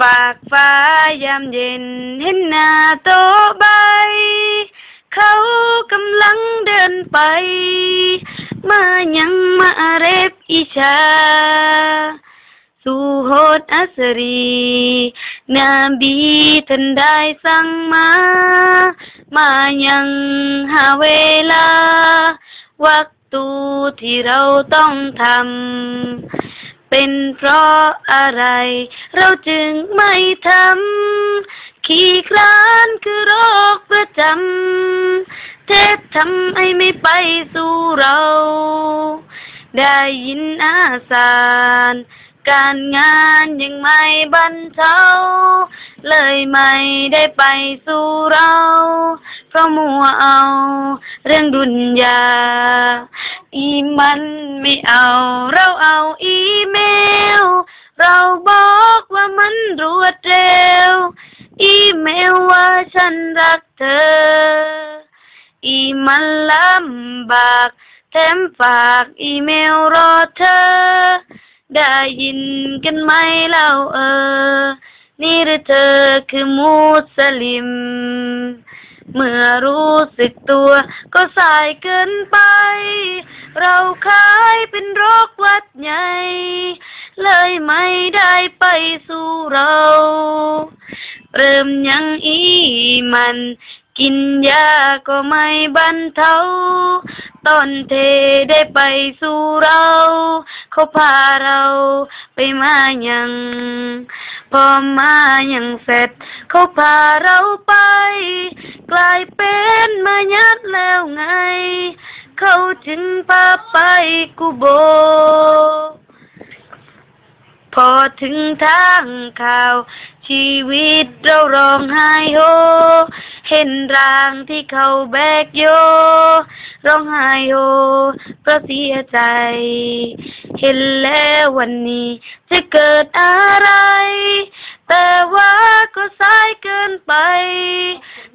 ฝากฟ้ายามเย็นเห็นหน้าโตใบ เขากำลังเดินไป มายังมาเร็บอิชา สู่โหดอัสรีนาบีท่านได้สั่งมา มายังหาเวลา วักตูที่เราต้องทำ เป็นเพราะอะไร เราจึงไม่ทำขี้คลานคือโรคประจำเทศทำไมไม่ไปสู่เรา ได้ยินอาสารการงานยังไม่บรรเทาเลยไม่ได้ไปสู่เรา เพราะมัวเอา เรื่องดุนยา อีมันไม่เอา เราเอาอีเมล เราบอกว่ามันรวดเร็ว อีเมลว่าฉันรักเธอ อีมันลำบากแถมฝากอีเมลรอเธอ ได้ยินกันไหมเล่าเออ นี่หรือเธอคือมูสลิม เมื่อรู้สึกตัวก็สายเกินไป เราคล้ายเป็นโรควัดใหญ่ เลยไม่ได้ไปสู่เรา เริ่มยังอีมันกินยาก็ไม่บรรเทา ตอนเทได้ไปสู่เรา เขาพาเราไปมายัง พอมายังเสร็จ เขาพาเราไป กลายเป็นมายัดแล้วไง เขาจึงพาไปกูโบ พอถึงทางข่าว ชีวิตเราร้องไห้โฮ เห็นร่างที่เขาแบกโย ร้องไห้โฮเพราะเสียใจ เห็นแล้ววันนี้จะเกิดอะไร แต่ว่าก็สายเกินไป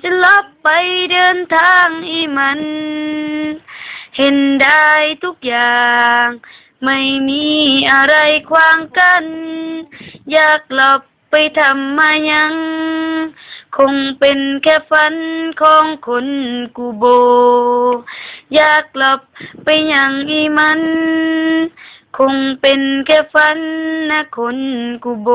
จะลับไปเดินทางอีมัน เห็นได้ทุกอย่าง ไม่มีอะไรขวางกัน อยากหลับไปทำมายัง คงเป็นแค่ฝันของคนกูโบ อยากหลับไปยังอีมัน คงเป็นแค่ฝันนะคนกูโบ